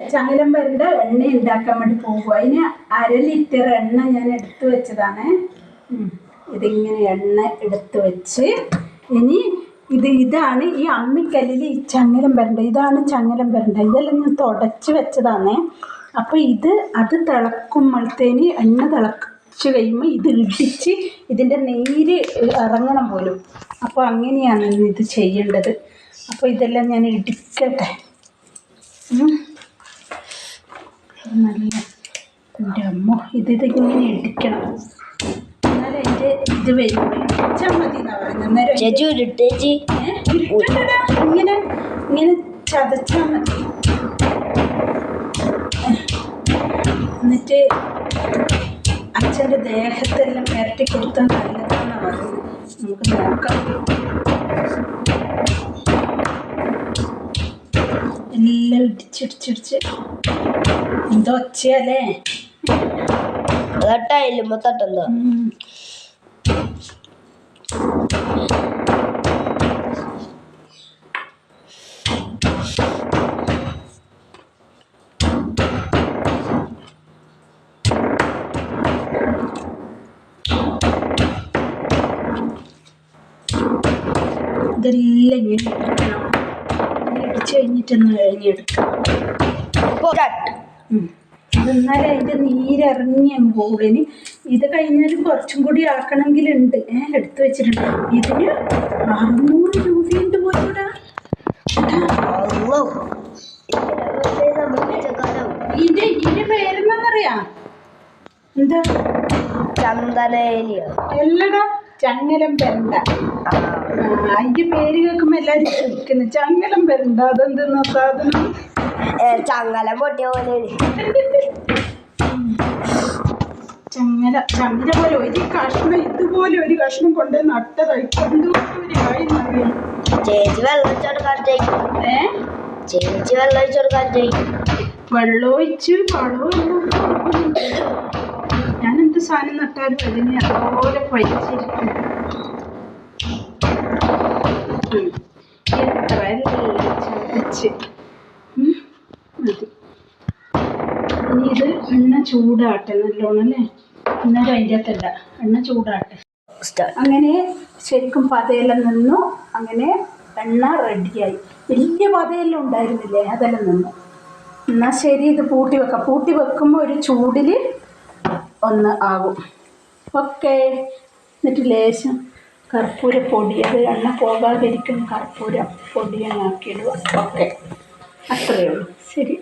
ചങ്ങലം വരണ്ട എണ്ണ ഉണ്ടാക്കാൻ വേണ്ടി പോകും അതിന് അര ലിറ്റർ എണ്ണ ഞാൻ എടുത്തു വെച്ചതാണ്. ഇതിങ്ങനെ എണ്ണ എടുത്തു വെച്ച് ഇനി ഇത് ഇതാണ് ഈ അമ്മിക്കല്ലിൽ ഈ ചങ്ങലം വരണ്ട ഇതാണ് ചങ്ങലം വരണ്ട. ഇതെല്ലാം ഞാൻ തുടച്ച് വെച്ചതാണ്. അപ്പോൾ ഇത് അത് തിളക്കുമ്പോഴത്തേന് എണ്ണ തിളച്ച് കഴിയുമ്പോൾ ഇത് ഇടിച്ച് ഇതിന്റെ നീര് ഇറങ്ങണം പോലും. അപ്പോൾ അങ്ങനെയാണ് ഇത് ചെയ്യേണ്ടത്. അപ്പോൾ ഇതെല്ലാം ഞാൻ ഇടിക്കട്ടെ. നല്ല എന്റെ അമ്മ ഇത് ഇതിങ്ങനെ ഇടിക്കണം. എന്നാലും എന്റെ ഇത് വരും ഇടിച്ചാൽ മതി എന്നാ പറയുന്നത് അന്നേരം ചേച്ചി ഉരുട്ടേച്ചി. ഉരുട്ടണ്ടടാ. ഇങ്ങനെ ഇങ്ങനെ ചതച്ചാൽ മതി. എന്നിട്ട് അച്ഛന്റെ ദേഹത്തെല്ലാം പുരട്ടി കൊടുത്താൽ നല്ലതാണെന്നാണ് നമുക്ക് നോക്കാം. ഇടിച്ചിടിച്ചിടിച്ച് എന്തോ ഒച്ചയല്ലേ? തട്ടായില്ല ഉം. ഇതെല്ലാം ഇങ്ങനെ ഇടിച്ച് കഴിഞ്ഞിട്ടൊന്ന് കഴിഞ്ഞെടുക്കാം. എന്നാലേ അതിന്റെ നീരിറങ്ങി അങ്ങ് പോകുള്ളൂ ഇത് കഴിഞ്ഞാലും കുറച്ചും കൂടി ആക്കണമെങ്കിലുണ്ട്. ഏഹ് എടുത്തു വെച്ചിട്ടുണ്ട്. ഇതിന് അറുന്നൂറ് രൂപയുണ്ട് പോയിട്ടാ ഇതിന്റെ ഇതിന്റെ പേരെന്നറിയാം എന്താ? ചന്ദനേലിയോ എല്ലടാ ചങ്ങലം പെരണ്ട. അതിന്റെ പേര് കേൾക്കുമ്പോ എല്ലാരും ചോദിക്കുന്നു ചങ്ങലം പെരണ്ട. അതെന്തെന്നാ സാധനം? ചങ്ങലം പൊട്ടിയ പോലെ ചങ്ങല ചങ്ങല പോലെ ഒരു കഷ്ണം ഇതുപോലെ ഒരു കഷ്ണം കൊണ്ട് നട്ടതായി. ചേച്ചി വെള്ളം ഏ? ചേച്ചി വെള്ളം വെള്ളമൊഴിച്ച് ഞാൻ എന്ത് സാധനം നട്ടാലും അതിനെ അതുപോലെ പഴിച്ചിരിക്കും. എത്ര ചതച്ച് ഉം, മതി. ഇനി ഇത് എണ്ണ ചൂടാട്ടെ നല്ലോണം അല്ലേ? എന്നാലും അതിന്റെ അകത്തല്ല എണ്ണ ചൂടാട്ടെ. അങ്ങനെ ശരിക്കും പതയെല്ലാം നിന്നു. അങ്ങനെ എണ്ണ റെഡിയായി. വലിയ പതയെല്ലാം ഉണ്ടായിരുന്നില്ലേ? അതെല്ലാം നിന്നു. എന്നാൽ ശരി ഇത് പൂട്ടി വെക്കാം. പൂട്ടി വെക്കുമ്പോൾ ഒരു ചൂടിൽ ഒന്ന് ആകും. ഓക്കെ എന്നിട്ട് ലേശം കർപ്പൂര പൊടി അത് എണ്ണ പോകാതിരിക്കും കർപ്പൂര പൊടി അങ്ങ് ആക്കിയിടുക. ഓക്കെ അത്രയേ ഉള്ളൂ. ശരി.